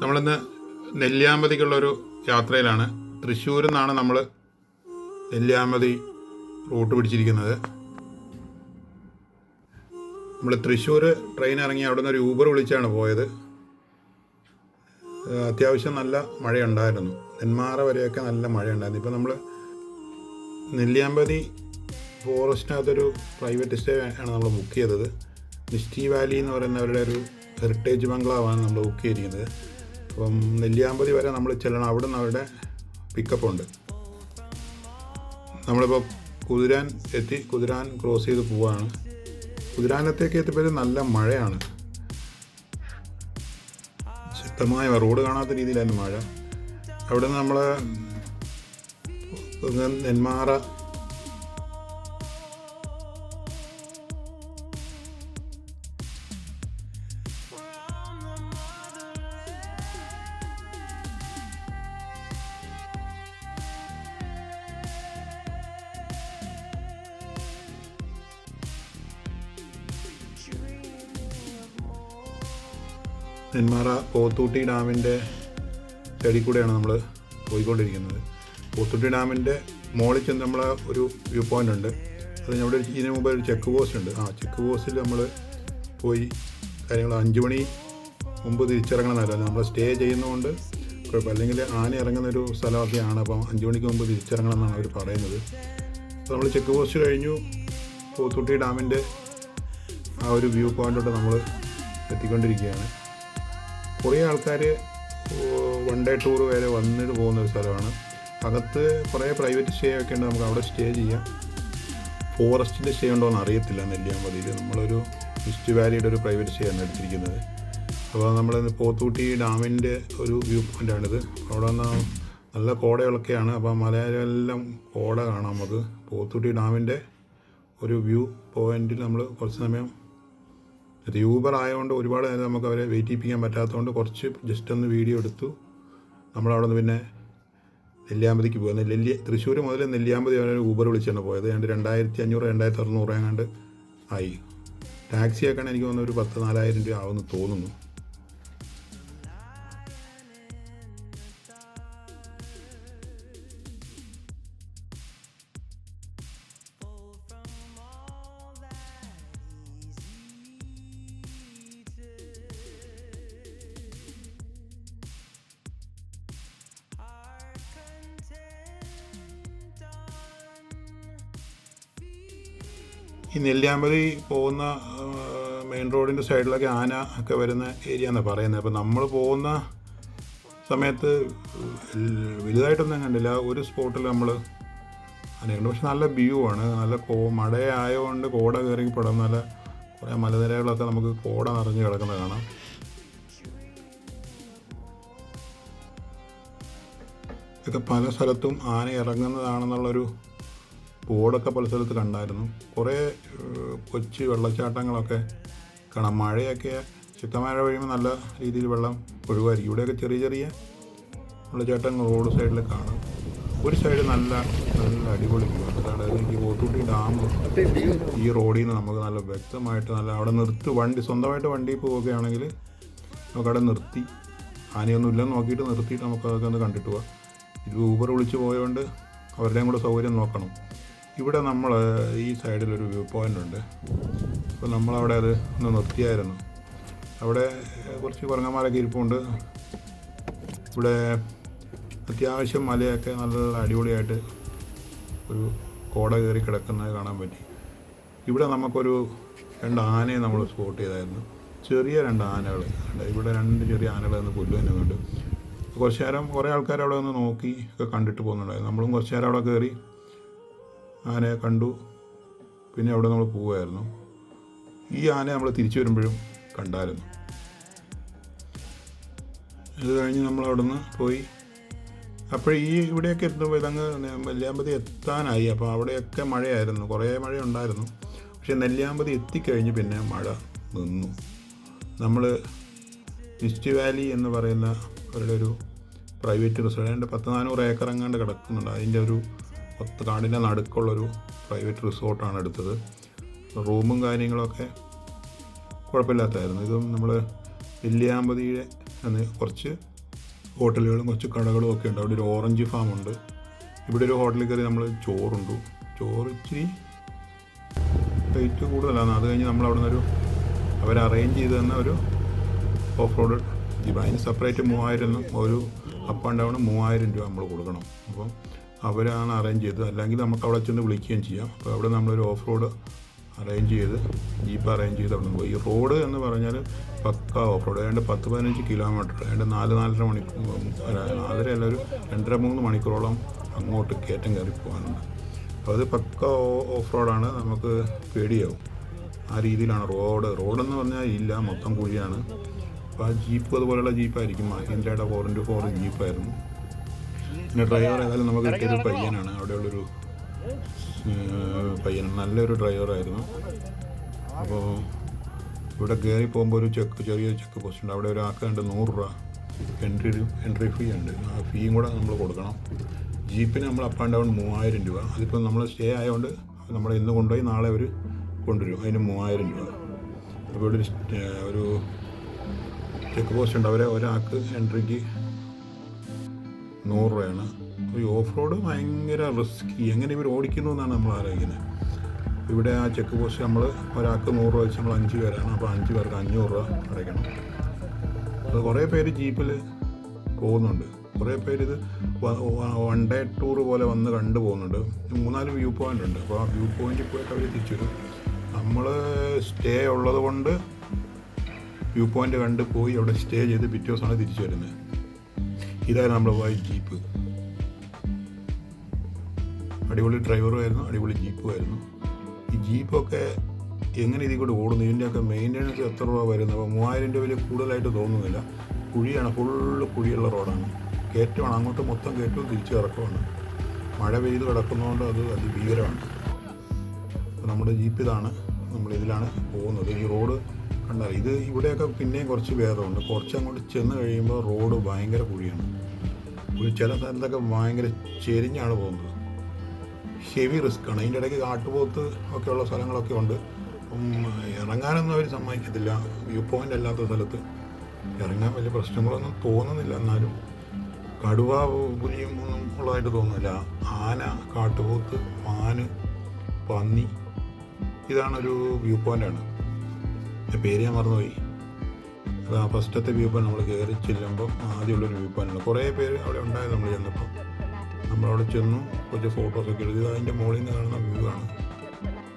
നമ്മളിന്ന് നെല്ലിയാമ്പതിക്കുള്ളൊരു യാത്രയിലാണ്. തൃശ്ശൂരിൽ നിന്നാണ് നമ്മൾ നെല്ലിയാമ്പതി റൂട്ട് പിടിച്ചിരിക്കുന്നത്. നമ്മൾ തൃശ്ശൂർ ട്രെയിൻ ഇറങ്ങി അവിടെ നിന്ന് ഒരു ഊബർ വിളിച്ചാണ് പോയത്. അത്യാവശ്യം നല്ല മഴയുണ്ടായിരുന്നു. നെന്മാറ വരെയൊക്കെ നല്ല മഴയുണ്ടായിരുന്നു. ഇപ്പോൾ നമ്മൾ നെല്ലിയാമ്പതി ഫോറസ്റ്റിനകത്തൊരു പ്രൈവറ്റ് സ്റ്റേ ആണ് നമ്മൾ ബുക്ക് ചെയ്തത്. മിസ്റ്റി വാലി എന്ന് പറയുന്നവരുടെ ഒരു ഹെറിറ്റേജ് ബംഗ്ലാവാണ് നമ്മൾ ബുക്ക് ചെയ്തിരിക്കുന്നത്. അപ്പം നെല്ലിയാമ്പതി വരെ നമ്മൾ ചെല്ലണം. അവിടെ നിന്ന് അവരുടെ പിക്കപ്പ് ഉണ്ട്. നമ്മളിപ്പോൾ കുതിരാൻ എത്തി കുതിരാൻ ക്രോസ് ചെയ്ത് പോവാണ്. കുതിരാനത്തേക്ക് എത്തിയപ്പോൾ നല്ല മഴയാണ്. ശക്തമായ റോഡ് കാണാത്ത രീതിയിലായിരുന്നു മഴ. അവിടെ നിന്ന് നമ്മൾ നെന്മാറ നെന്മാറ പോത്തൂട്ടി ഡാമിന്റെ സൈഡിൽ കൂടെയാണ് നമ്മൾ പോയിക്കൊണ്ടിരിക്കുന്നത്. പോത്തൂട്ടി ഡാമിന്റെ മുകളിൽ ചെന്ന് നമ്മൾ ഒരു വ്യൂ പോയിന്റ് ഉണ്ട്. അത് നമ്മുടെ ഇതിന് മുമ്പ് ഒരു ചെക്ക് പോസ്റ്റ് ഉണ്ട്. ആ ചെക്ക് പോസ്റ്റിൽ നമ്മൾ പോയി കാര്യങ്ങൾ അഞ്ച് മണി മുമ്പ് തിരിച്ചിറങ്ങണം എന്നല്ല നമ്മൾ സ്റ്റേ ചെയ്യുന്നതുകൊണ്ട് കുഴപ്പം അല്ലെങ്കിൽ ആന ഇറങ്ങുന്ന ഒരു സ്ഥലമൊക്കെയാണ്. അപ്പം അഞ്ച് മണിക്ക് മുമ്പ് തിരിച്ചിറങ്ങണം എന്നാണ് അവർ പറയുന്നത്. അപ്പോൾ നമ്മൾ ചെക്ക് പോസ്റ്റ് കഴിഞ്ഞു. പോത്തൂട്ടി ഡാമിന്റെ ആ ഒരു വ്യൂ പോയിന്റോട്ട് നമ്മൾ എത്തിക്കൊണ്ടിരിക്കുകയാണ്. കുറേ ആൾക്കാർ വൺ ഡേ ടൂർ വരെ വന്നിട്ട് പോകുന്ന ഒരു സ്ഥലമാണ്. അകത്ത് കുറേ പ്രൈവറ്റ് സ്റ്റേ ഒക്കെ ഉണ്ട്. നമുക്ക് അവിടെ സ്റ്റേ ചെയ്യാം. ഫോറസ്റ്റിന്റെ സ്റ്റേ ഉണ്ടോ എന്ന് അറിയത്തില്ല നെല്ലിയാമ്പതിയിൽ നമ്മളൊരു മിസ്റ്റ് വാലിയുടെ ഒരു പ്രൈവറ്റ് സ്റ്റേ ആണ് എടുത്തിരിക്കുന്നത്. അപ്പോൾ നമ്മൾ പോത്തൂട്ടി ഡാമിന്റെ ഒരു വ്യൂ പോയിന്റാണിത് അവിടെ നിന്ന് നല്ല കോടകളൊക്കെയാണ്. അപ്പോൾ മലയിലെല്ലാം കോട കാണാം നമുക്ക്. പോത്തൂട്ടി ഡാമിന്റെ ഒരു വ്യൂ പോയിന്റിൽ നമ്മൾ കുറച്ച് സമയം ഇത് യൂബർ ആയതുകൊണ്ട് ഒരുപാട് നേരം നമുക്ക് അവരെ വെയിറ്റ് ചെയ്യിപ്പിക്കാൻ പറ്റാത്തതുകൊണ്ട് കുറച്ച് ജസ്റ്റ് ഒന്ന് വീഡിയോ എടുത്തു. നമ്മളവിടെ നിന്ന് പിന്നെ നെല്ലിയാമ്പതിക്ക് പോകുന്നത് നെല്ലി തൃശ്ശൂർ മുതൽ നെല്ലിയാമ്പതി വരെ ഊബർ വിളിച്ചാണ് പോയത്. ഏതാണ്ട് രണ്ടായിരത്തി അഞ്ഞൂറ് രണ്ടായിരത്തി അറുന്നൂറ് എങ്ങാണ്ട് ആയി. ടാക്സി ആക്കാൻ എനിക്ക് തോന്നുന്നു ഒരു പത്ത് നാലായിരം രൂപ ആവുമെന്ന് തോന്നുന്നു. ഈ നെല്ലിയാമ്പതി പോകുന്ന മെയിൻ റോഡിന്റെ സൈഡിലൊക്കെ ആന ഒക്കെ വരുന്ന ഏരിയ എന്നാണ് പറയുന്നത് അപ്പോൾ നമ്മൾ പോകുന്ന സമയത്ത് വലുതായിട്ടൊന്നും കണ്ടില്ല. ഒരു സ്പോട്ടിൽ നമ്മൾ ആനയുണ്ട്. പക്ഷെ നല്ല വ്യൂ ആണ്. നല്ല കോ മഴയായതുകൊണ്ട് കോട കയറി പെടാം. നല്ല കുറേ മലനിരകളൊക്കെ നമുക്ക് കോട നിറഞ്ഞ് കിടക്കുന്നത് കാണാം. ഇതൊക്കെ പല സ്ഥലത്തും ആന ഇറങ്ങുന്നതാണെന്നുള്ളൊരു ബോർഡൊക്കെ പല സ്ഥലത്ത് കണ്ടായിരുന്നു. കുറേ കൊച്ചു വെള്ളച്ചാട്ടങ്ങളൊക്കെ കാണാം. മഴയൊക്കെ ശക്തമായ വഴിയുമ്പോൾ നല്ല രീതിയിൽ വെള്ളം ഒഴിവായിരിക്കും ഇവിടെയൊക്കെ ചെറിയ ചെറിയ വെള്ളച്ചാട്ടങ്ങൾ റോഡ് സൈഡിൽ കാണാം. ഒരു സൈഡ് നല്ല നല്ല അടിപൊളി അതായത് ഈ പോത്തൂട്ടി ഡാം. ഈ റോഡിൽ നിന്ന് നമുക്ക് നല്ല വ്യക്തമായിട്ട് നല്ല അവിടെ നിർത്തി വണ്ടി സ്വന്തമായിട്ട് വണ്ടി പോവുകയാണെങ്കിൽ നമുക്കവിടെ നിർത്തി. ആനയൊന്നും ഇല്ലെന്ന് നോക്കിയിട്ട് നിർത്തിയിട്ട് നമുക്ക് അതൊക്കെ ഒന്ന് കണ്ടിട്ട് പോവാം. ഇത് ഊബർ വിളിച്ച് പോയതുകൊണ്ട് അവരുടെയും കൂടെ സൗകര്യം നോക്കണം. ഇവിടെ നമ്മൾ ഈ സൈഡിലൊരു വ്യൂ പോയിന്റ് ഉണ്ട്. അപ്പോൾ നമ്മളവിടെ അത് ഒന്ന് നിർത്തിയായിരുന്നു. അവിടെ കുറച്ച് കുരങ്ങന്മാരൊക്കെ ഇരിപ്പുണ്ട്. ഇവിടെ അത്യാവശ്യം മലയൊക്കെ നല്ല അടിപൊളിയായിട്ട് ഒരു കോട കയറി കിടക്കുന്നത് കാണാൻ പറ്റി. ഇവിടെ നമുക്കൊരു രണ്ട് ആനയെ നമ്മൾ സ്പോട്ട് ചെയ്തായിരുന്നു. ചെറിയ രണ്ട് ആനകൾ ഇവിടെ രണ്ട് ചെറിയ ആനകൾ നിന്ന് പുല്ല് കണ്ടു കുറച്ച് നേരം കുറേ ആൾക്കാർ അവിടെ ഒന്ന് നോക്കി ഒക്കെ കണ്ടിട്ട് പോകുന്നുണ്ടായിരുന്നു. നമ്മളും കുറച്ച് നേരം അവിടെ കയറി ആനയെ കണ്ടു. പിന്നെ അവിടെ നമ്മൾ പോവുമായിരുന്നു ഈ ആന നമ്മൾ തിരിച്ചു വരുമ്പോഴും കണ്ടായിരുന്നു. അത് കഴിഞ്ഞ് നമ്മൾ അവിടെ നിന്ന് പോയി. അപ്പോൾ ഈ ഇവിടെയൊക്കെ എത്തുമ്പോൾ ഇതങ്ങ് നെല്ലിയാമ്പതി എത്താനായി. അപ്പോൾ അവിടെയൊക്കെ മഴയായിരുന്നു. കുറേ മഴ ഉണ്ടായിരുന്നു പക്ഷേ നെല്ലിയാമ്പതി എത്തിക്കഴിഞ്ഞ് പിന്നെ മഴ നിന്നു. നമ്മൾ മിസ്റ്റ് വാലി എന്ന് പറയുന്ന അവരുടെ ഒരു പ്രൈവറ്റ് റിസോർട്ട്. അതിന്റെ പത്ത് നാനൂറ് ഏക്കർ എങ്ങാണ്ട് കിടക്കുന്നുണ്ട്. അതിന്റെ ഒരു പത്ത് നടുക്കുള്ളൊരു പ്രൈവറ്റ് റിസോർട്ടാണ് എടുത്തത്. റൂമും കാര്യങ്ങളൊക്കെ കുഴപ്പമില്ലാത്തായിരുന്നു. ഇതും നമ്മൾ നെല്ലിയാമ്പതിയുടെ കുറച്ച് ഹോട്ടലുകളും കുറച്ച് കടകളും ഒക്കെ ഉണ്ട്. അവിടെ ഒരു ഓറഞ്ച് ഫാം ഉണ്ട്. ഇവിടെ ഒരു ഹോട്ടലിൽ കയറി നമ്മൾ ചോറുണ്ട്. ചോറ് ഇച്ചിരി റേറ്റ് കൂടുതലാണ്. അത് കഴിഞ്ഞ് നമ്മൾ അവിടെ നിന്നൊരു അവർ അറേഞ്ച് ചെയ്ത് തന്ന ഒരു ഓഫ് റോഡ് ജീപ്പ് അതിന് സെപ്പറേറ്റ് മൂവായിരം ഒരു അപ്പ് ആൻഡ് ഡൗൺ മൂവായിരം രൂപ നമ്മൾ കൊടുക്കണം. അപ്പം അവരാണ് അറേഞ്ച് ചെയ്തത്. അല്ലെങ്കിൽ നമുക്ക് അവിടെ ചെന്ന് വിളിക്കുകയും ചെയ്യാം. അപ്പോൾ അവിടെ നമ്മളൊരു ഓഫ് റോഡ് അറേഞ്ച് ചെയ്ത് ജീപ്പ് അറേഞ്ച് ചെയ്ത് അവിടെ പോയി. ഈ റോഡ് എന്ന് പറഞ്ഞാൽ പക്ക ഓഫ് റോഡ് ഏതാണ്ട് പത്ത് പതിനഞ്ച് കിലോമീറ്റർ ഏതാണ്ട് നാല് നാലര മണിക്കൂർ നാലര അല്ല ഒരു രണ്ടര മൂന്ന് മണിക്കൂറോളം അങ്ങോട്ട് കയറ്റം കയറി പോകാനുണ്ട്. അപ്പോൾ അത് പക്ക ഓഫ് റോഡാണ് നമുക്ക് പേടിയാവും. ആ രീതിയിലാണ് റോഡ് റോഡെന്ന് പറഞ്ഞാൽ ഇല്ല മൊത്തം കുഴിയാണ്. അപ്പോൾ ആ ജീപ്പ് അതുപോലെയുള്ള ജീപ്പായിരിക്കും മഹീന്ദ്രയുടെ ഫോർ ഇന്റു ഫോർ ജീപ്പായിരുന്നു പിന്നെ ഡ്രൈവർ ഏതായാലും നമുക്ക് കിട്ടിയൊരു പയ്യനാണ്. അവിടെയുള്ളൊരു പയ്യൻ നല്ലൊരു ഡ്രൈവറായിരുന്നു അപ്പോൾ ഇവിടെ കയറി പോകുമ്പോൾ ഒരു ചെക്ക് ചെറിയ ചെക്ക് പോസ്റ്റ് ഉണ്ട്. അവിടെ ഒരു ആക്കുണ്ട് നൂറ് രൂപ എൻട്രി എൻട്രി ഫീ ഉണ്ട്. ആ ഫീയും കൂടെ നമ്മൾ കൊടുക്കണം. ജീപ്പിന് നമ്മൾ അപ്പ് ആൻഡ് ഡൗൺ മൂവായിരം രൂപ. അതിപ്പോൾ നമ്മൾ സ്റ്റേ ആയതുകൊണ്ട് നമ്മൾ ഇന്ന് കൊണ്ടുപോയി നാളെ അവർ കൊണ്ടുവരും. അതിന് മൂവായിരം രൂപ. അപ്പോൾ ഇവിടെ ഒരു ഒരു ചെക്ക് പോസ്റ്റ് ഉണ്ട്. അവരെ ഒരാൾക്ക് എൻട്രിക്ക് നൂറ് രൂപയാണ്. ഈ ഓഫ് റോഡ് ഭയങ്കര റിസ്കി എങ്ങനെ ഇവർ ഓടിക്കുന്നു എന്നാണ് നമ്മൾ ആലോചിക്കുന്നത്. ഇവിടെ ആ ചെക്ക് പോസ്റ്റ് നമ്മൾ ഒരാൾക്ക് നൂറ് രൂപ വെച്ച് നമ്മൾ അഞ്ച് പേരാണ്. അപ്പോൾ അഞ്ച് പേർക്ക് അഞ്ഞൂറ് രൂപ അടയ്ക്കണം. അത് കുറേ പേര് ജീപ്പിൽ പോകുന്നുണ്ട്. കുറേ പേര് ഇത് വൺ ഡേ ടൂർ പോലെ വന്ന് കണ്ടു പോകുന്നുണ്ട്. മൂന്നാൽ വ്യൂ പോയിന്റ് ഉണ്ട്. അപ്പോൾ ആ വ്യൂ പോയിന്റിൽ പോയിട്ട് അവർ തിരിച്ചു വരും. നമ്മൾ സ്റ്റേ ഉള്ളത് കൊണ്ട് വ്യൂ പോയിന്റ് കണ്ട് പോയി അവിടെ സ്റ്റേ ചെയ്ത് പിറ്റേ ദിവസമാണ് തിരിച്ചു വരുന്നത്. ഇതായിരുന്നു നമ്മുടെ പോയ ജീപ്പ്. അടിപൊളി ഡ്രൈവറും ആയിരുന്നു അടിപൊളി ജീപ്പും ആയിരുന്നു ഈ ജീപ്പൊക്കെ എങ്ങനെ ഇതിൽ കൂടെ ഓടുന്നു? ഇതിന്റെയൊക്കെ മെയിന്റെനൻസ് എത്ര രൂപ വരുന്നത് അപ്പോൾ മൂവായിരം രൂപയിൽ കൂടുതലായിട്ട് തോന്നുന്നില്ല. കുഴിയാണ് ഫുള്ള് കുഴിയുള്ള റോഡാണ്. കയറ്റമാണ് അങ്ങോട്ട് മൊത്തം കയറ്റവും തിരിച്ചു ഇറക്കമാണ് മഴ പെയ്ത് കിടക്കുന്നതുകൊണ്ട് അത് അതിഭീകരമാണ്. അപ്പോൾ നമ്മുടെ ജീപ്പ് ഇതാണ് നമ്മളിതിലാണ് പോകുന്നത്. ഈ റോഡ് കണ്ടാൽ ഇത് ഇവിടെയൊക്കെ പിന്നെയും കുറച്ച് ഭേദമുണ്ട്. കുറച്ച് അങ്ങോട്ട് ചെന്ന് കഴിയുമ്പോൾ റോഡ് ഭയങ്കര കുഴിയാണ്. ചില സ്ഥലത്തൊക്കെ ഭയങ്കര ചെരിഞ്ഞാണ് പോകുന്നത്. ഹെവി റിസ്ക് ആണ്. അതിന്റെ ഇടയ്ക്ക് കാട്ടുപോത്ത് ഒക്കെ ഉള്ള സ്ഥലങ്ങളൊക്കെ ഉണ്ട്. ഇറങ്ങാനൊന്നും അവർ സമ്മതിക്കത്തില്ല. വ്യൂ പോയിന്റ് അല്ലാത്ത സ്ഥലത്ത് ഇറങ്ങാൻ വലിയ പ്രശ്നങ്ങളൊന്നും തോന്നുന്നില്ല. എന്നാലും കടുവ പുലിയും ഒന്നും ഉള്ളതായിട്ട് തോന്നുന്നില്ല. ആന കാട്ടുപോത്ത് മാന് പന്നി ഇതാണൊരു വ്യൂ പോയിന്റാണ് പേര് ഞാൻ മറന്നുപോയി. ആ ഫസ്റ്റത്തെ വ്യൂ പോയിന്റ് നമ്മൾ കയറി ചെല്ലുമ്പോൾ ആദ്യമുള്ളൊരു വ്യൂ പോയിന്റാണ് കുറേ പേര് അവിടെ ഉണ്ടായത് നമ്മൾ ചെന്നപ്പോൾ നമ്മളവിടെ ചെന്നു കുറച്ച് ഫോട്ടോസൊക്കെ എടുത്ത്. അതിന്റെ മുകളിൽ നിന്ന് കാണുന്ന വ്യൂ ആണ്.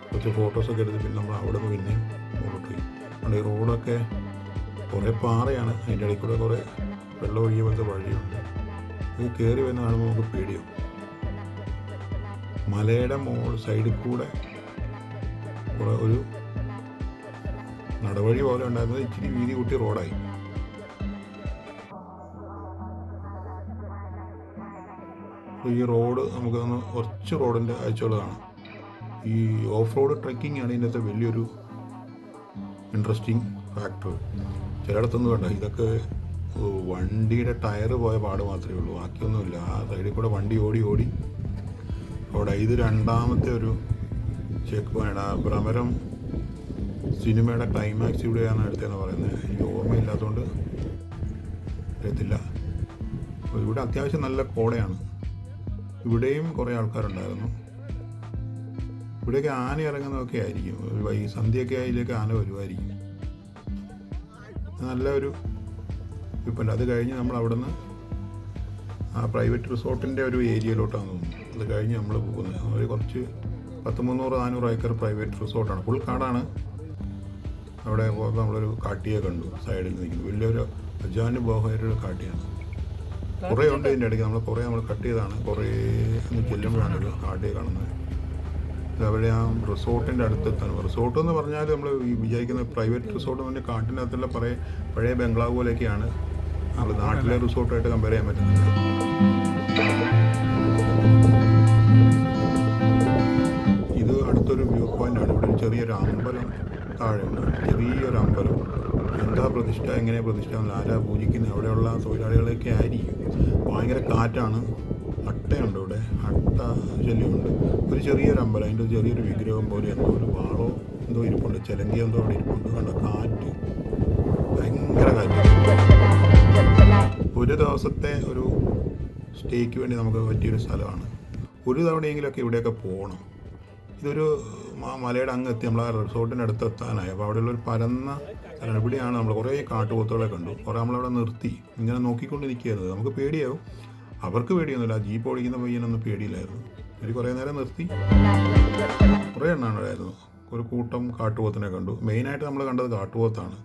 കുറച്ച് ഫോട്ടോസൊക്കെ എടുത്ത് പിന്നെ നമ്മൾ അവിടെ നിന്ന് പിന്നെയും മുകളിലോട്ട് പോയി. അവിടെ ഈ റോഡൊക്കെ കുറേ പാറയാണ്. അതിന്റെ ഇടയിൽ കൂടെ കുറേ വെള്ളം ഒഴുകിയ പോലത്തെ വഴിയുണ്ട്. ഇത് കയറി വരുന്ന കാണുമ്പോൾ നമുക്ക് പേടിയോ മലയുടെ മോൾ സൈഡിൽ കൂടെ കുറേ ഒരു നടവഴി പോലെ ഉണ്ടായിരുന്നത് ഇച്ചിരി വീതി കൂട്ടി റോഡായി. ഈ റോഡ് നമുക്കൊന്ന് കുറച്ച് റോഡിന്റെ കാഴ്ചകൾ കാണാം ഈ ഓഫ് റോഡ് ട്രക്കിംഗ് ആണ് ഇതിനകത്ത് വലിയൊരു ഇൻട്രസ്റ്റിംഗ് ഫാക്ടർ. ചിലയിടത്തൊന്നും വേണ്ട ഇതൊക്കെ വണ്ടിയുടെ ടയർ പോയ പാട് മാത്രമേ ഉള്ളൂ ബാക്കിയൊന്നുമില്ല. ആ സൈഡിൽ കൂടെ വണ്ടി ഓടി ഓടി അവിടെ ഇത് രണ്ടാമത്തെ ഒരു ചെക്ക് പോയിന്റ്. ആ ഭ്രമരം സിനിമയുടെ ക്ലൈമാക്സ് ഇവിടെയാണ് അടുത്തതെന്ന് പറയുന്നത്. എനിക്ക് ഓർമ്മയില്ലാത്തതുകൊണ്ട് അറിയത്തില്ല. അപ്പോൾ ഇവിടെ അത്യാവശ്യം നല്ല കോടയാണ്. ഇവിടെയും കുറേ ആൾക്കാരുണ്ടായിരുന്നു. ഇവിടെയൊക്കെ ആന ഇറങ്ങുന്നതൊക്കെ ആയിരിക്കും. ഒരു വൈ സന്ധ്യയൊക്കെ ആയതിലേക്ക് ആന വരുമായിരിക്കും നല്ല ഒരു ഇപ്പം അത് കഴിഞ്ഞ് നമ്മൾ അവിടുന്ന് ആ പ്രൈവറ്റ് റിസോർട്ടിന്റെ ഒരു ഏരിയയിലോട്ടാണ് തോന്നുന്നു അത് കഴിഞ്ഞ് നമ്മൾ പോകുന്നത്. അവർ കുറച്ച് പത്ത് മുന്നൂറ് നാനൂറ് ഏക്കർ പ്രൈവറ്റ് റിസോർട്ടാണ് ഫുൾ കാടാണ് അവിടെ നമ്മളൊരു കാട്ടിയെ കണ്ടു സൈഡിൽ നിൽക്കുന്നു. വലിയൊരു അജാനുബാഹമായൊരു കാട്ടിയാണ്. കുറേ ഉണ്ട് ഇതിന്റെ ഇടയ്ക്ക്. നമ്മൾ കുറേ നമ്മൾ കട്ട് ചെയ്താണ്. കുറേ ഒന്ന് ചെല്ലുമ്പോഴാണ് കാട്ടിയെ കാണുന്നത്. അവിടെ ആ റിസോർട്ടിന്റെ അടുത്തെത്താണ്. റിസോർട്ട് എന്ന് പറഞ്ഞാൽ നമ്മൾ വിചാരിക്കുന്ന പ്രൈവറ്റ് റിസോർട്ട് പറഞ്ഞാൽ കാട്ടിനകത്തുള്ള പഴയ പഴയ ബംഗ്ലാവ് പോലെയൊക്കെയാണ് നമ്മൾ നാട്ടിലെ റിസോർട്ടായിട്ട് കമ്പയർ ചെയ്യാൻ പറ്റുന്നത്. ഇത് അടുത്തൊരു വ്യൂ പോയിന്റ് ആണ്. ഇവിടെ ഒരു ചെറിയൊരു അമ്പലം താഴെയുണ്ട് ചെറിയൊരു അമ്പലം. എന്താ പ്രതിഷ്ഠ? എങ്ങനെ പ്രതിഷ്ഠ? ആരാ പൂജിക്കുന്നത്? അവിടെയുള്ള തൊഴിലാളികളൊക്കെ ആയിരിക്കും. ഭയങ്കര കാറ്റാണ്. അട്ടയുണ്ട് ഇവിടെ. അട്ട ശല്യമുണ്ട്. ഒരു ചെറിയൊരു അമ്പലം. അതിന്റെ ഒരു ചെറിയൊരു വിഗ്രഹം പോലെ എന്തോ ഒരു വാളോ എന്തോ ഇരിപ്പുണ്ട്. ചിലങ്കി എന്തോ അവിടെ ഇരിപ്പുണ്ട്. കണ്ട? കാറ്റ്. ഭയങ്കര കാറ്റ്. ഒരു ദിവസത്തെ ഒരു സ്റ്റേക്ക് വേണ്ടി നമുക്ക് പറ്റിയൊരു സ്ഥലമാണ്. ഒരു തവണയെങ്കിലൊക്കെ ഇവിടെയൊക്കെ പോകണം. ഇതൊരു മലയുടെ അങ്ങ് എത്തി നമ്മൾ ആ റിസോർട്ടിന്റെ അടുത്ത് എത്താനായി അപ്പോൾ അവിടെയുള്ള ഒരു പരന്ന സ്ഥലമാണ് ഇവിടെയാണ് നമ്മൾ കുറേ കാട്ടുപോത്തുകളെ കണ്ടു. കുറേ നമ്മളവിടെ നിർത്തി. ഇങ്ങനെ നോക്കിക്കൊണ്ടിരിക്കുകയായിരുന്നു നമുക്ക് പേടിയാവും. അവർക്ക് പേടിയൊന്നുമില്ല. ജീപ്പ് ഓടിക്കുന്ന പയ്യനൊന്നും പേടിയില്ലായിരുന്നു. അവർ കുറേ നേരം നിർത്തി. കുറേ എണ്ണാണ് ഉണ്ടായിരുന്നു ഒരു കൂട്ടം കാട്ടുപോത്തിനെ കണ്ടു. മെയിനായിട്ട് നമ്മൾ കണ്ടത് കാട്ടുപോത്താണ്.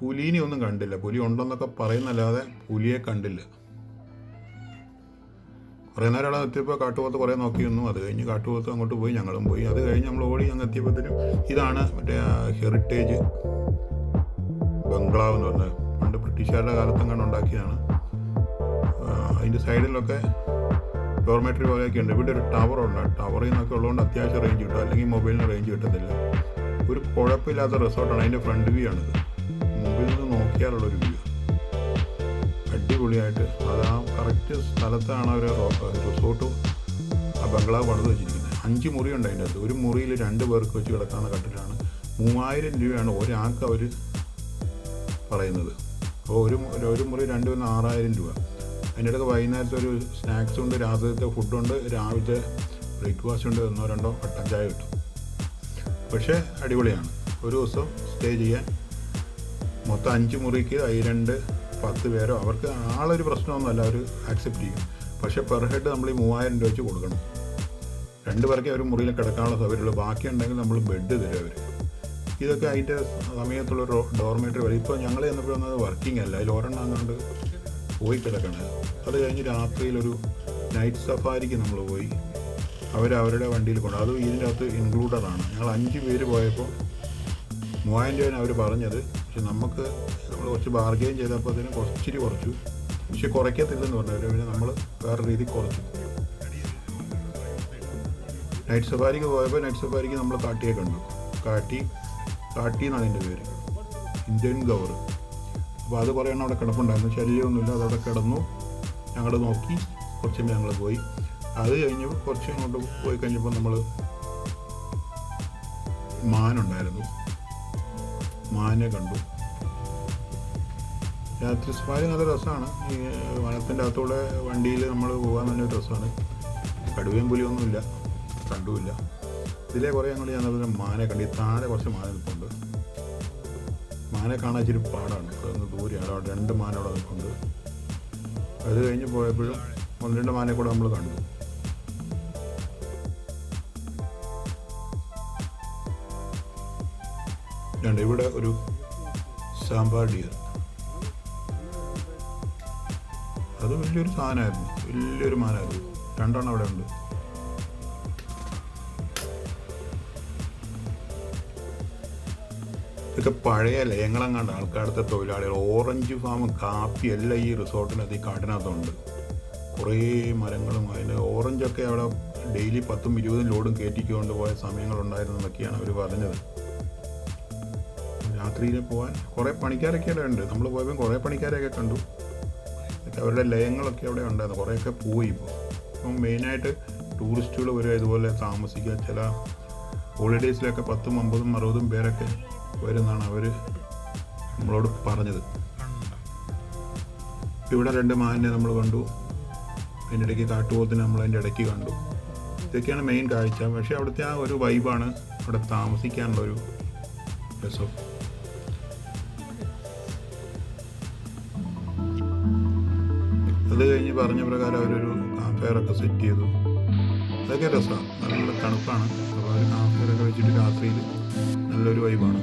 പുലീനെ ഒന്നും കണ്ടില്ല. പുലി ഉണ്ടെന്നൊക്കെ പറയുന്നല്ലാതെ പുലിയെ കണ്ടില്ല. കുറേ നേരം അവിടെ എത്തിയപ്പോൾ കാട്ടുപോത്ത് കുറേ നോക്കി നിന്നു. അത് കഴിഞ്ഞ് കാട്ടുപോത്ത് അങ്ങോട്ട് പോയി ഞങ്ങളും പോയി. അത് കഴിഞ്ഞ് നമ്മൾ ഓടി അങ്ങ് എത്തിയപ്പോഴത്തേനും ഇതാണ് മറ്റേ ഹെറിറ്റേജ് ബംഗ്ലാവ് എന്ന് പറഞ്ഞത് പണ്ട് ബ്രിട്ടീഷുകാരുടെ കാലത്ത് അങ്ങനെ ഉണ്ടാക്കിയതാണ്. അതിന്റെ സൈഡിലൊക്കെ ഡോർമേറ്ററി പോലെയൊക്കെ ഉണ്ട്. ഇവിടെ ഒരു ടവർ ഉണ്ട്. ടവറിൽ നിന്നൊക്കെ ഉള്ളതുകൊണ്ട് അത്യാവശ്യം റേഞ്ച് കിട്ടും. അല്ലെങ്കിൽ മൊബൈലിന് റേഞ്ച് കിട്ടത്തില്ല. ഒരു കുഴപ്പമില്ലാത്ത റിസോർട്ടാണ് അതിന്റെ ഫ്രണ്ട് വ്യൂ ആണിത്. മുമ്പിൽ നിന്ന് നോക്കിയാലുള്ളൊരു വ്യൂ അടിപൊളിയായിട്ട്. അത് ആ കറക്റ്റ് സ്ഥലത്താണ് അവർ റിസോർട്ട് ആ ബംഗ്ലാവ് പണിത് വെച്ചിരിക്കുന്നത്. അഞ്ച് മുറിയുണ്ട് അതിന്റെ അകത്ത്. ഒരു മുറിയിൽ രണ്ട് പേർക്ക് വെച്ച് കിടക്കാവുന്ന കട്ടിലാണ്. മൂവായിരം രൂപയാണ് ഒരാൾക്ക് അവർ പറയുന്നത്. അപ്പോൾ ഒരു ഒരു മുറി രണ്ട് പേരിന് ആറായിരം രൂപ. അതിന്റെ ഇടയ്ക്ക് വൈകുന്നേരത്തെ ഒരു സ്നാക്സ് ഉണ്ട് രാത്രിത്തെ ഫുഡുണ്ട് രാവിലത്തെ ബ്രേക്ക്ഫാസ്റ്റ് ഉണ്ട് ഒന്നോ രണ്ടോ കട്ടൻ ചായ കിട്ടും. പക്ഷേ അടിപൊളിയാണ്. ഒരു ദിവസം സ്റ്റേ ചെയ്യാൻ മൊത്തം അഞ്ച് മുറിക്ക് രണ്ട് പത്ത് പേരോ അവർക്ക് ആളൊരു പ്രശ്നമൊന്നുമല്ല അവർ ആക്സെപ്റ്റ് ചെയ്യും. പക്ഷേ പെർ ഹെഡ് നമ്മൾ ഈ മൂവായിരം രൂപ വെച്ച് കൊടുക്കണം. രണ്ട് പേർക്കേ അവർ മുറിയിൽ കിടക്കാനുള്ള സൗകര്യമുള്ളൂ. ബാക്കി ഉണ്ടെങ്കിൽ നമ്മൾ ബെഡ് തരും അവർ ഇതൊക്കെ അതിന്റെ സമയത്തുള്ള ഡോർമേറ്ററി വരും. ഇപ്പോൾ ഞങ്ങൾ ചെന്നപ്പോൾ വന്നത് വർക്കിംഗ് അല്ല. അതിൽ ഒരെണ്ണം അങ്ങോട്ട് പോയി കിടക്കണത് അത് കഴിഞ്ഞ് രാത്രിയിലൊരു നൈറ്റ് സഫാരിക്ക് നമ്മൾ പോയി. അവർ അവരുടെ വണ്ടിയിൽ കൊണ്ട് അത് ഇതിന്റെ അകത്ത് ഇൻക്ലൂഡഡ് ആണ്. ഞങ്ങൾ അഞ്ച് പേര് പോയപ്പോൾ മൂവായിരം രൂപയാണ് അവർ പറഞ്ഞത്. പക്ഷെ നമുക്ക് നമ്മൾ കുറച്ച് ബാർഗെയിൻ ചെയ്തപ്പോൾ അതിന് കുറച്ചിരി കുറച്ചു. പക്ഷെ കുറയ്ക്കത്തില്ലെന്ന് പറഞ്ഞു. അവർ പിന്നെ നമ്മൾ വേറെ രീതി കുറച്ചു. നൈറ്റ് സഫാരിക്ക് പോയപ്പോൾ നൈറ്റ് സഫാരിക്ക് നമ്മൾ കാട്ടിയെ കണ്ടു. കാട്ടി കാട്ടി എന്നാണ് എന്റെ പേര്. ഇന്ത്യൻ ഗവർ അപ്പോൾ അത് കുറേ എണ്ണം അവിടെ കിടപ്പുണ്ടായിരുന്നു. ശല്യമൊന്നുമില്ല. അതവിടെ കിടന്നു. ഞങ്ങൾ നോക്കി. കുറച്ച് ഞങ്ങൾ പോയി. അത് കഴിഞ്ഞ് കുറച്ച് ഇങ്ങോട്ട് പോയി കഴിഞ്ഞപ്പോൾ നമ്മൾ മാനുണ്ടായിരുന്നു. മാനെ കണ്ടു. രാത്രി സഫാരി നല്ല രസമാണ്. ഈ വനത്തിന്റെ അകത്തൂടെ വണ്ടിയിൽ നമ്മൾ പോകാൻ നല്ല രസമാണ്. കടുവയും പുലിയൊന്നുമില്ല കണ്ടുമില്ല. ഇതിലെ കുറേ ഞങ്ങൾ ഞാൻ ചെന്നപ്പോൾ മാനെ കണ്ടു. താഴെ കുറച്ച് മാന നിൽപ്പുണ്ട്. മാനെ കാണാൻ ഇച്ചിരി പാടാണ്. അതൊന്ന് ദൂരെയാണ്. അവിടെ രണ്ട് മാന അവിടെ നിൽപ്പുണ്ട്. അത് കഴിഞ്ഞ് പോയപ്പോഴും ഒന്ന് രണ്ട് മാനെ കൂടെ നമ്മൾ കണ്ടു. രണ്ട് ഇവിടെ ഒരു സാമ്പാർ ഡിയർ. അത് വലിയൊരു സാധനമായിരുന്നു വലിയൊരു മാനായിരുന്നു. രണ്ടെണ്ണം അവിടെ ഉണ്ട്. ഇതൊക്കെ പഴയ ലയങ്ങളെങ്ങാണ്ട് ആൾക്കാരുടെ തൊഴിലാളികൾ ഓറഞ്ച് ഫാം കാപ്പി എല്ലാം ഈ റിസോർട്ടിനകത്ത് ഈ കാട്ടിനകത്തുണ്ട് കുറേ മരങ്ങളും അതിന് ഓറഞ്ചൊക്കെ അവിടെ ഡെയിലി പത്തും ഇരുപതും ലോഡും കയറ്റിക്കൊണ്ട് പോയ സമയങ്ങളുണ്ടായിരുന്നെന്നൊക്കെയാണ് അവർ പറഞ്ഞത്. രാത്രിയിൽ പോകാൻ കുറേ പണിക്കാരൊക്കെ അവിടെ ഉണ്ട്. നമ്മൾ പോയപ്പോൾ കുറേ പണിക്കാരെയൊക്കെ കണ്ടു. എന്നിട്ട് അവരുടെ ലയങ്ങളൊക്കെ അവിടെ ഉണ്ടായിരുന്നു. കുറേയൊക്കെ പോയി ഇപ്പോൾ ഇപ്പം മെയിനായിട്ട് ടൂറിസ്റ്റുകൾ വരും. ഇതുപോലെ താമസിക്കുക. ചില ഹോളിഡേയ്സിലൊക്കെ പത്തും അമ്പതും അറുപതും പേരൊക്കെ വരുന്നതാണ് അവർ നമ്മളോട് പറഞ്ഞത്. ഇവിടെ രണ്ട് മാനിനെ നമ്മൾ കണ്ടു. അതിന്റെ ഇടയ്ക്ക് കാട്ടുപോത്തിനെ നമ്മൾ അതിന്റെ ഇടയ്ക്ക് കണ്ടു. ഇതൊക്കെയാണ് മെയിൻ കാഴ്ച. പക്ഷേ അവിടുത്തെ ആ ഒരു വൈബാണ് അവിടെ താമസിക്കാനുള്ള ഒരു രസം. അത് കഴിഞ്ഞ് പറഞ്ഞ പ്രകാരം അവരൊരു കാഫെയറൊക്കെ സെറ്റ് ചെയ്തു. അതൊക്കെ രസമാണ് നല്ല തണുപ്പാണ്. അപ്പോൾ അവർ കാഫെയറൊക്കെ വെച്ചിട്ട് രാത്രിയിൽ നല്ലൊരു വൈബാണ്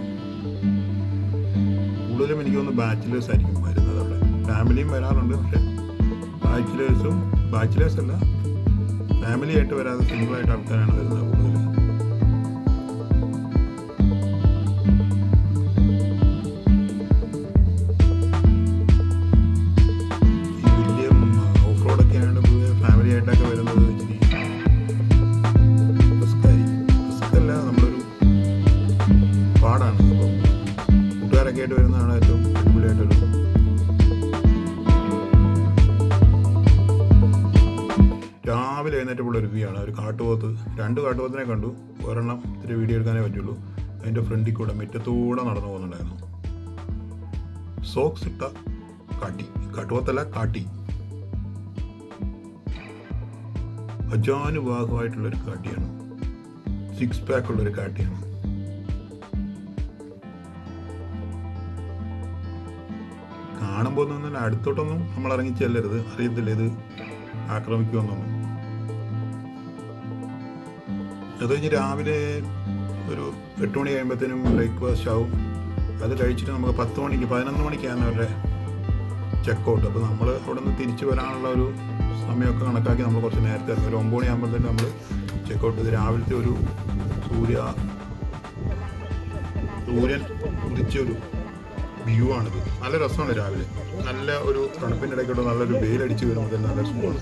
കൂടുതലും എനിക്ക് തോന്നുന്നു ബാച്ചിലേഴ്സ് ആയിരിക്കും വരുന്നത് അവിടെ. ഫാമിലിയും വരാറുണ്ട് പക്ഷേ ബാച്ചിലേഴ്സും ബാച്ചിലേഴ്സ് അല്ല. ഫാമിലി ആയിട്ട് വരാതെ സിംഗിളായിട്ട് ആൾക്കാരാണ് വരുന്നത്. ഉള്ള ഒരു വ്യൂ ആണ് ഒരു കാട്ടുപോത്ത് രണ്ട് കാട്ടുപോത്തിനെ കണ്ടു. ഒരെണ്ണം ഇത്തിരി വീഡിയോ എടുക്കാനേ പറ്റുള്ളൂ. അതിന്റെ ഫ്രണ്ടിൽ കൂടെ മുറ്റത്തൂടെ നടന്നു പോകുന്നുണ്ടായിരുന്നു. സോക്സ് ഇട്ട കാട്ടി. കാട്ടുപോത്തല്ല കാട്ടി. അജാനുബാഹുമായിട്ടുള്ളൊരു കാട്ടിയാണ്. സിക്സ് പാക്ക് ഉള്ളൊരു കാട്ടിയാണ്. കാണുമ്പോൾ ഒന്നും അടുത്തോട്ടൊന്നും നമ്മൾ ഇറങ്ങി ചെല്ലരുത്. അറിയത്തില്ല ഇത് ആക്രമിക്കുമെന്നൊന്നും. കഴിഞ്ഞ് രാവിലെ ഒരു എട്ട് മണി കഴിയുമ്പോഴത്തേനും ബ്രേക്ക്ഫാസ്റ്റ് ആവും. അത് കഴിച്ചിട്ട് നമുക്ക് പത്ത് മണിക്ക് പതിനൊന്ന് മണിക്കാണ് അവരുടെ ചെക്കൗട്ട് അപ്പോൾ നമ്മൾ അവിടെ നിന്ന് തിരിച്ചു വരാനുള്ള ഒരു സമയമൊക്കെ കണക്കാക്കി നമ്മൾ കുറച്ച് നേരത്തെ ഇറങ്ങും. ഒരു ഒമ്പത് മണിയാകുമ്പോഴത്തേനും നമ്മൾ ചെക്കൗട്ട് ചെയ്ത് രാവിലത്തെ ഒരു സൂര്യ സൂര്യൻ ഉദിച്ചൊരു വ്യൂ ആണിത്. നല്ല രസമാണ് രാവിലെ. നല്ല ഒരു തണുപ്പിന്റെ ഇടയ്ക്കോട്ട് നല്ലൊരു വെയിലടിച്ച് വരുമ്പോൾ തന്നെ നല്ല സുഖമാണ്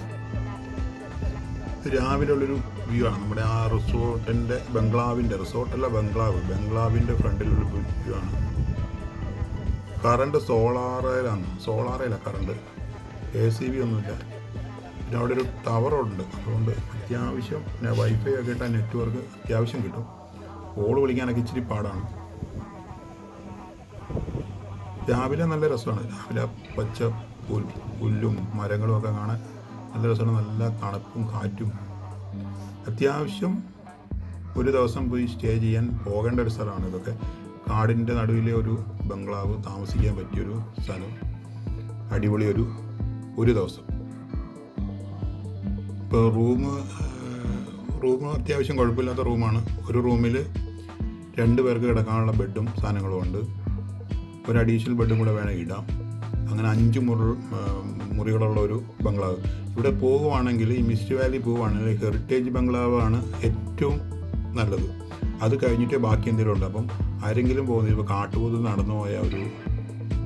രാവിലെ ഉള്ളൊരു വ്യൂ ആണ്. നമ്മുടെ ആ റിസോർട്ടിന്റെ ബംഗ്ലാവിന്റെ റിസോർട്ടല്ല ബംഗ്ലാവ്. ബംഗ്ലാവിന്റെ ഫ്രണ്ടിലൊരു വ്യൂ ആണ്. കറണ്ട് സോളാറയിലാണ് സോളാറയില കറണ്ട് എ സി ബി ഒന്നുമില്ല. പിന്നെ അവിടെ ഒരു ടവറുണ്ട് അതുകൊണ്ട് അത്യാവശ്യം പിന്നെ വൈഫൈ ഒക്കെ ഇട്ടാൽ നെറ്റ്വർക്ക് അത്യാവശ്യം കിട്ടും. കോൾ വിളിക്കാനൊക്കെ ഇച്ചിരി പാടാണ്. രാവിലെ നല്ല രസമാണ്. രാവിലെ പച്ച പുല്ലും മരങ്ങളും ഒക്കെ കാണാൻ നല്ല രസമാണ്. നല്ല തണുപ്പും കാറ്റും. അത്യാവശ്യം ഒരു ദിവസം പോയി സ്റ്റേ ചെയ്യാൻ പോകേണ്ട ഒരു സ്ഥലമാണ് ഇതൊക്കെ. കാടിന്റെ നടുവിലെ ഒരു ബംഗ്ലാവ് താമസിക്കാൻ പറ്റിയൊരു സ്ഥലം. അടിപൊളി ഒരു ഒരു ദിവസം. ഇപ്പോൾ റൂം റൂം അത്യാവശ്യം കുഴപ്പമില്ലാത്ത റൂമാണ്. ഒരു റൂമിൽ രണ്ട് പേർക്ക് കിടക്കാനുള്ള ബെഡും സാധനങ്ങളും ഉണ്ട്. ഒരു അഡീഷണൽ ബെഡും കൂടെ വേണമെങ്കിൽ ഇടാം. അങ്ങനെ അഞ്ച് മുറി മുറികളുള്ള ഒരു ബംഗ്ലാവ്. ഇവിടെ പോകുവാണെങ്കിൽ ഈ മിസ്റ്റ് വാലി പോവുകയാണെങ്കിൽ ഹെറിറ്റേജ് ബംഗ്ലാവാണ് ഏറ്റവും നല്ലത്. അത് കഴിഞ്ഞിട്ടേ ബാക്കി എന്തെങ്കിലും ഉണ്ട്. അപ്പം ആരെങ്കിലും പോകുന്നത് ഇപ്പോൾ കാട്ടുപോത് നടന്നു പോയ ഒരു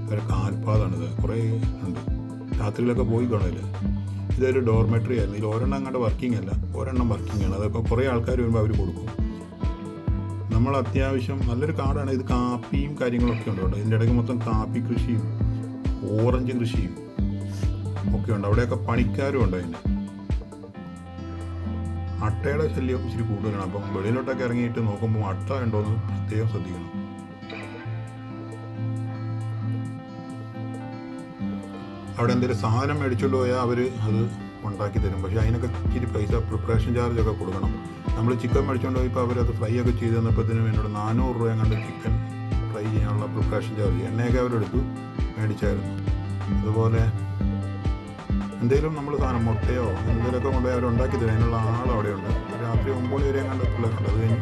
ഒരു കാൽപാതാണിത്. കുറേ ഉണ്ട്. രാത്രിയിലൊക്കെ പോയി കാണില്ല ഇതൊരു ഡോർമെട്രി ആയിരുന്നു ഇതിൽ ഒരെണ്ണം അങ്ങോട്ട് വർക്കിംഗ് അല്ല. ഒരെണ്ണം വർക്കിംഗ് ആണ്. അതൊക്കെ കുറേ ആൾക്കാർ വരുമ്പോൾ അവർ കൊടുക്കും. നമ്മൾ അത്യാവശ്യം നല്ലൊരു കാടാണ്. ഇത് കാപ്പിയും കാര്യങ്ങളൊക്കെ ഉണ്ട് കേട്ടോ. ഇതിന്റെ ഇടയ്ക്ക് മൊത്തം കാപ്പി കൃഷിയും ഓറഞ്ച് കൃഷിയും ഒക്കെ ഉണ്ട് അവിടെയൊക്കെ പണിക്കാരും ഉണ്ട് അതിന്. അട്ടയുടെ ശല്യം ഇച്ചിരി കൂടുതലാണ്. അപ്പം വെളിയിലോട്ടൊക്കെ ഇറങ്ങിയിട്ട് നോക്കുമ്പോൾ അട്ട ഉണ്ടോ എന്ന് പ്രത്യേകം ശ്രദ്ധിക്കണം. അവിടെ എന്തെങ്കിലും സാധനം മേടിച്ചുകൊണ്ട് പോയാൽ അവർ അത് ഉണ്ടാക്കി തരും. പക്ഷേ അതിനൊക്കെ ഇച്ചിരി പൈസ പ്രിപ്പറേഷൻ ചാർജ് ഒക്കെ കൊടുക്കണം. നമ്മൾ ചിക്കൻ മേടിച്ചുകൊണ്ട് പോയപ്പോൾ അവരത് ഫ്രൈ ഒക്കെ ചെയ്ത് തന്നപ്പോഴത്തേനും എന്നോട് നാനൂറ് രൂപ കണ്ട് ചിക്കൻ ഫ്രൈ ചെയ്യാനുള്ള പ്രിക്കോഷൻ ചാർജ് എണ്ണയൊക്കെ അവരെടുത്തു മേടിച്ചായിരുന്നു. അതുപോലെ എന്തെങ്കിലും നമ്മൾ സാധനം മുട്ടയോ എന്തെങ്കിലുമൊക്കെ കൊണ്ടുപോയി അവർ ഉണ്ടാക്കി തരും. അതിനുള്ള ആൾ അവിടെയുണ്ട്. രാത്രി ഒമ്പത് മണി വരെ കണ്ടെത്തില്ല അത് കഴിഞ്ഞ്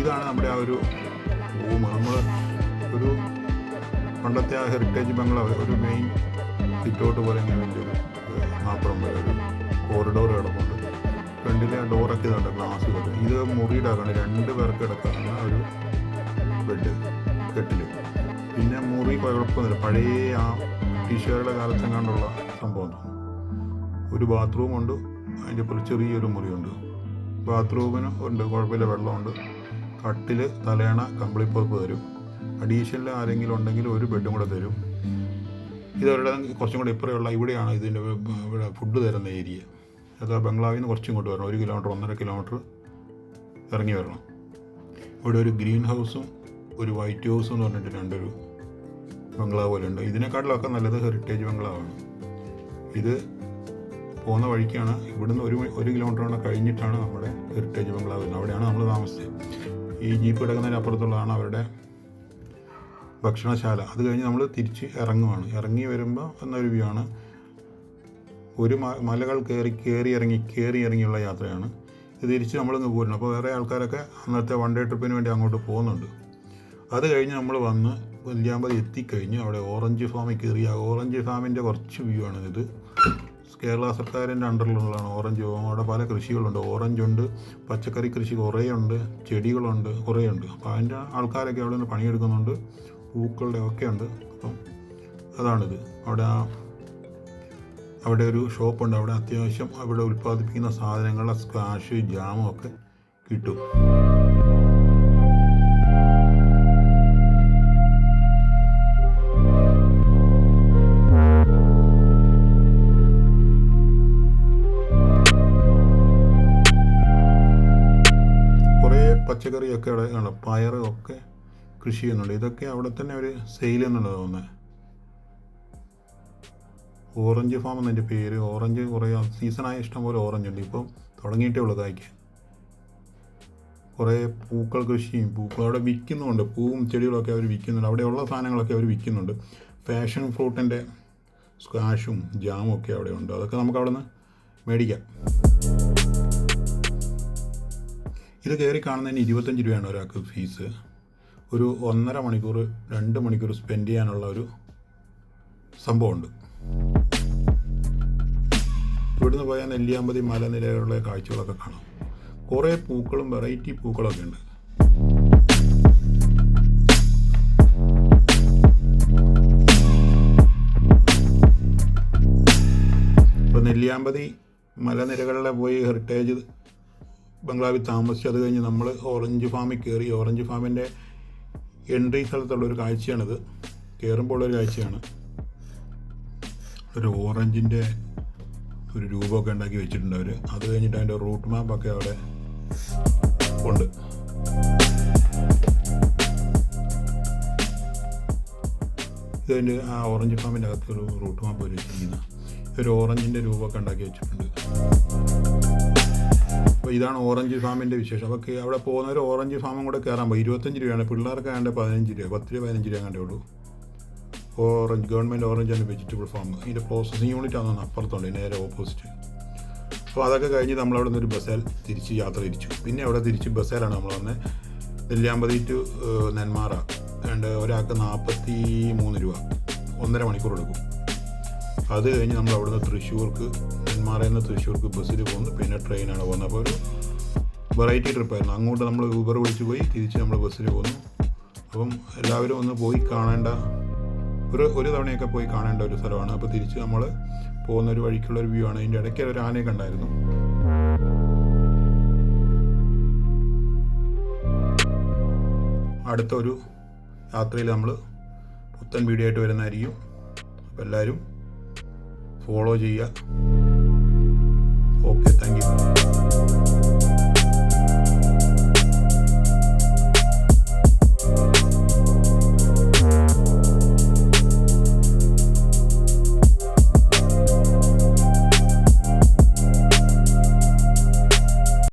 ഇതാണ് നമ്മുടെ ആ ഒരു ഭൂമി നമ്മൾ ഒരു പണ്ടത്തെ ആ ഹെറിറ്റേജ് ബംഗ്ലാവ് ഒരു മെയിൻ സിറ്റോട്ട് പോലെ ഇങ്ങനെ വലിയൊരു നാപ്പുറം പോലെ ഒരു കോറിഡോർ കിടപ്പുണ്ട്. ഫ്രണ്ടിലെ ആ ഡോറൊക്കെ ഇതുണ്ട് ഗ്ലാസ് പോലെ. ഇത് മുറിയിടാക്കണം രണ്ട് പേർക്ക് കിടക്കാവുന്ന ഒരു ബെഡ് കെട്ടിൽ പിന്നെ മുറി കുഴപ്പമൊന്നുമില്ല. പഴയ ആ ടീഷർട്ടുടെ കാലത്തെങ്ങാണ്ടുള്ള സംഭവം ഒരു ബാത്റൂം ഉണ്ട്. അതിന്റെ പോലെ ചെറിയൊരു മുറിയുണ്ട്. ബാത്റൂമിന് ഉണ്ട്. കുഴപ്പമില്ല. വെള്ളമുണ്ട്. കട്ടിൽ തലേണ കമ്പിളിപ്പുറപ്പ് തരും അഡീഷണൽ ആരെങ്കിലും ഉണ്ടെങ്കിൽ ഒരു ബെഡും കൂടെ തരും. ഇതവരുടെ കുറച്ചും കൂടെ ഇപ്പുറയുള്ള ഇവിടെയാണ് ഇതിന്റെ ഇവിടെ ഫുഡ് തരുന്ന ഏരിയ അത് ബംഗ്ലാവിൽ നിന്ന് കുറച്ചും ഇങ്ങോട്ട് വരണം. ഒരു കിലോമീറ്റർ ഒന്നര കിലോമീറ്റർ ഇറങ്ങി വരണം. ഇവിടെ ഒരു ഗ്രീൻ ഹൗസും ഒരു വൈറ്റ് ഹൗസ് എന്ന് പറഞ്ഞിട്ട് രണ്ടൊരു ബംഗ്ലാവ് പോലെ ഉണ്ട്. ഇതിനെക്കാട്ടിലൊക്കെ നല്ലത് ഹെറിറ്റേജ് ബംഗ്ലാവാണ് ഇത് പോകുന്ന വഴിക്കാണ് ഇവിടുന്ന് ഒരു ഒരു കിലോമീറ്റർ കൂടെ കഴിഞ്ഞിട്ടാണ് നമ്മുടെ ഹെറിറ്റേജ് ബംഗ്ലാവ് വരുന്നത്. അവിടെയാണ് നമ്മൾ താമസിച്ചത്. ഈ ജീപ്പ് കിടക്കുന്നതിന് അപ്പുറത്തുള്ളതാണ് അവരുടെ ഭക്ഷണശാല. അത് കഴിഞ്ഞ് നമ്മൾ തിരിച്ച് ഇറങ്ങുവാണ്. ഇറങ്ങി വരുമ്പോൾ എന്നൊരു വ്യൂ ആണ്. ഒരു മലകൾ കയറി കയറി ഇറങ്ങി കയറി ഇറങ്ങിയുള്ള യാത്രയാണ്. ഇത് തിരിച്ച് നമ്മളിങ്ങ് പോരുന്നു. അപ്പോൾ വേറെ ആൾക്കാരൊക്കെ അന്നത്തെ വൺ ഡേ ട്രിപ്പിന് വേണ്ടി അങ്ങോട്ട് പോകുന്നുണ്ട്. അത് കഴിഞ്ഞ് നമ്മൾ വന്ന് നെല്ലിയാമ്പതി എത്തിക്കഴിഞ്ഞ് അവിടെ ഓറഞ്ച് ഫാമിൽ കയറി. ആ ഓറഞ്ച് ഫാമിന്റെ കുറച്ച് വ്യൂ ആണ് ഇത്. കേരള സർക്കാരിന്റെ അണ്ടറിലുള്ളതാണ് ഓറഞ്ച്. അവിടെ പല കൃഷികളുണ്ട്. ഓറഞ്ച് ഉണ്ട് പച്ചക്കറി കൃഷി കുറേ ഉണ്ട് ചെടികളുണ്ട് കുറേ ഉണ്ട് അപ്പോൾ അതിന്റെ ആൾക്കാരൊക്കെ അവിടെ നിന്ന് പണിയെടുക്കുന്നുണ്ട്. പൂക്കളുടെ ഒക്കെ ഉണ്ട്. അപ്പം അതാണിത്. അവിടെ ആ അവിടെ ഒരു ഷോപ്പുണ്ട്. അവിടെ അത്യാവശ്യം അവിടെ ഉൽപ്പാദിപ്പിക്കുന്ന സാധനങ്ങൾ സ്ക്വാഷ് ജാമും ഒക്കെ കിട്ടും. പച്ചക്കറിയൊക്കെ അവിടെ ആണ് പയർ ഒക്കെ കൃഷി ചെയ്യുന്നുണ്ട്. ഇതൊക്കെ അവിടെ തന്നെ ഒരു സെയിൽ എന്നുള്ളത് തോന്നുന്നത് ഓറഞ്ച് ഫാം എന്നതിന്റെ പേര്. ഓറഞ്ച് കുറേ സീസണായ ഇഷ്ടംപോലെ ഓറഞ്ച് ഉണ്ട്. ഇപ്പം തുടങ്ങിയിട്ടേ ഉള്ളൂ കായ്ക്കാൻ. കുറേ പൂക്കൾ കൃഷിയും പൂക്കൾ അവിടെ വിൽക്കുന്നുണ്ട് പൂവും ചെടികളൊക്കെ അവർ വിൽക്കുന്നുണ്ട്. അവിടെയുള്ള സാധനങ്ങളൊക്കെ അവർ വിൽക്കുന്നുണ്ട്. ഫാഷൻ ഫ്രൂട്ടിന്റെ സ്ക്വാഷും ജാമും ഒക്കെ അവിടെ ഉണ്ട്. അതൊക്കെ നമുക്ക് അവിടെ നിന്ന് മേടിക്കാം. ഇത് കയറി കാണുന്നതിന് ഇരുപത്തഞ്ച് രൂപയാണ് ഒരാൾക്ക് ഫീസ്. ഒരു ഒന്നര മണിക്കൂർ രണ്ട് മണിക്കൂർ സ്പെൻഡ് ചെയ്യാനുള്ള ഒരു സംഭവമുണ്ട്. ഇവിടുന്ന് പോയാൽ നെല്ലിയാമ്പതി മലനിരകളിലെ കാഴ്ചകളൊക്കെ കാണാം. കുറേ പൂക്കളും വെറൈറ്റി പൂക്കളൊക്കെ ഉണ്ട്. ഇപ്പോൾ നെല്ലിയാമ്പതി മലനിരകളിലെ പോയി ഹെറിറ്റേജ് ബംഗ്ലാവിൽ താമസിച്ച് അത് കഴിഞ്ഞ് നമ്മൾ ഓറഞ്ച് ഫാമിൽ കയറി ഓറഞ്ച് ഫാമിന്റെ എൻട്രി സ്ഥലത്തുള്ള ഒരു കാഴ്ചയാണിത്. കയറുമ്പോൾ ഉള്ളൊരു കാഴ്ചയാണ്. ഒരു ഓറഞ്ചിന്റെ ഒരു രൂപമൊക്കെ ഉണ്ടാക്കി വെച്ചിട്ടുണ്ട് അവർ അത് കഴിഞ്ഞിട്ട് അതിന്റെ റൂട്ട് മാപ്പൊക്കെ അവിടെ ഉണ്ട്. ഇതിന്റെ ആ ഓറഞ്ച് ഫാമിന്റെ അകത്തൊരു റൂട്ട് മാപ്പ് വെച്ചിരിക്കുന്ന. ഒരു ഓറഞ്ചിന്റെ രൂപമൊക്കെ ഉണ്ടാക്കി വെച്ചിട്ടുണ്ട്. അപ്പോൾ ഇതാണ് ഓറഞ്ച് ഫാമിന്റെ വിശേഷം. അപ്പോൾ അവിടെ പോകുന്നവർ ഓറഞ്ച് ഫാമും കൂടെ കയറാൻ പോകും ഇരുപത്തഞ്ച് രൂപയാണ്. പിള്ളേർക്ക് ആണ്ട് പതിനഞ്ച് രൂപ. പത്ത് രൂപ പതിനഞ്ച് രൂപ കണ്ടേ ഉള്ളൂ. Orange government orange and vegetable farm. ഇതിന്റെ പ്രോസസ്സിങ് യൂണിറ്റ് ആണ് അപ്പുറത്തുണ്ട്. നേരെ ഓപ്പോസിറ്റ് അപ്പോൾ അതൊക്കെ കഴിഞ്ഞ് നമ്മളവിടെ നിന്നൊരു ബസ്സിൽ തിരിച്ച് യാത്ര തിരിച്ചു. പിന്നെ അവിടെ തിരിച്ച് ബസ്സിലാണ് നമ്മൾ വന്നത് നെല്ലിയാമ്പതി ടു നെന്മാറ. രണ്ട് ഒരാൾക്ക് നാൽപ്പത്തി മൂന്ന് രൂപ. ഒന്നര മണിക്കൂർ എടുക്കും. അത് കഴിഞ്ഞ് നമ്മൾ അവിടുന്ന് തൃശ്ശൂർക്ക് നെന്മാറയിൽ നിന്ന് തൃശ്ശൂർക്ക് ബസ്സിൽ പോകുന്നു. പിന്നെ ട്രെയിനാണ് പോകുന്നത്. അപ്പോൾ ഒരു വെറൈറ്റി ട്രിപ്പായിരുന്നു അങ്ങോട്ട് നമ്മൾ ഊബർ വിളിച്ച് പോയി തിരിച്ച് നമ്മൾ ബസ്സിൽ പോകുന്നു. അപ്പം എല്ലാവരും ഒന്ന് പോയി കാണേണ്ട ഒരു ഒരു തവണയൊക്കെ പോയി കാണേണ്ട ഒരു സ്ഥലമാണ്. അപ്പോൾ തിരിച്ച് നമ്മൾ പോകുന്ന ഒരു വഴിക്കുള്ള ഒരു വ്യൂ ആണ്. അതിന്റെ ഇടയ്ക്ക് ഒരു ആനയെ കണ്ടായിരുന്നു. അടുത്ത ഒരു യാത്രയിൽ നമ്മൾ പുത്തൻ വീഡിയോ ആയിട്ട് വരുന്നതായിരിക്കും. അപ്പോൾ എല്ലാവരും ഫോളോ ചെയ്യുക. Okay thank you